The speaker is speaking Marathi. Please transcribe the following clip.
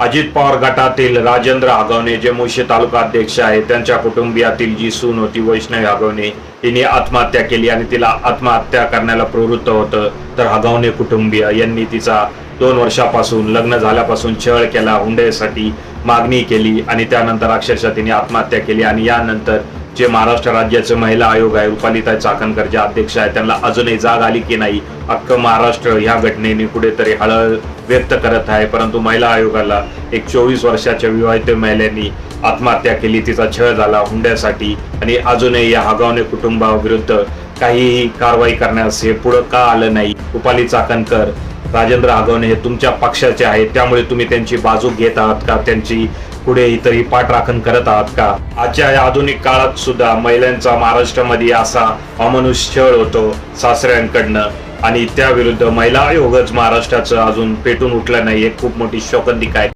अजित पवार गटातील राजेंद्र आगवणे जे मुळशी तालुका अध्यक्ष आहे त्यांच्या कुटुंबियातील जी सून होती वैष्णवी आगवणे तिने आत्महत्या केली आणि तिला आत्महत्या करण्याला प्रवृत्त होतं. तर आगवणे कुटुंबीय यांनी तिचा दोन वर्षापासून लग्न झाल्यापासून छळ केला हुंड्यासाठी मागणी केली आणि त्यानंतर अक्षरशः तिने आत्महत्या केली आणि यानंतर जे महाराष्ट्र राज्याचे महिला आयोग आहे रुपालिताई चाकणकर जे अध्यक्ष आहे त्यांना अजूनही जाग आली की नाही? अख्खं महाराष्ट्र ह्या घटनेने कुठेतरी हळहळ व्यक्त करत आहे परंतु महिला आयोगाला एक चोवीस वर्षाच्या विवाहित महिलांनी आत्महत्या केली तिचा छळ झाला हुंड्यासाठी आणि अजूनही या हगावणे कुटुंबाविरुद्ध काहीही कारवाई करण्यास हे पुढं का आलं नाही? रुपाली चाकणकर राजेंद्र आगवणे हे तुमच्या पक्षाचे आहेत त्यामुळे तुम्ही त्यांची बाजू घेत आहात का? त्यांची पुढे इतरही पाठराखण करत आहात का? आजच्या या आधुनिक काळात सुद्धा महिलांचा महाराष्ट्रामध्ये असा अमनुष्य छळ होतो सासऱ्यांकडनं. आणि त्याविरुद्ध महिला आयोगच महाराष्ट्राचं अजून पेटून उठलं नाही एक खूप मोठी शोकंदिका आहे.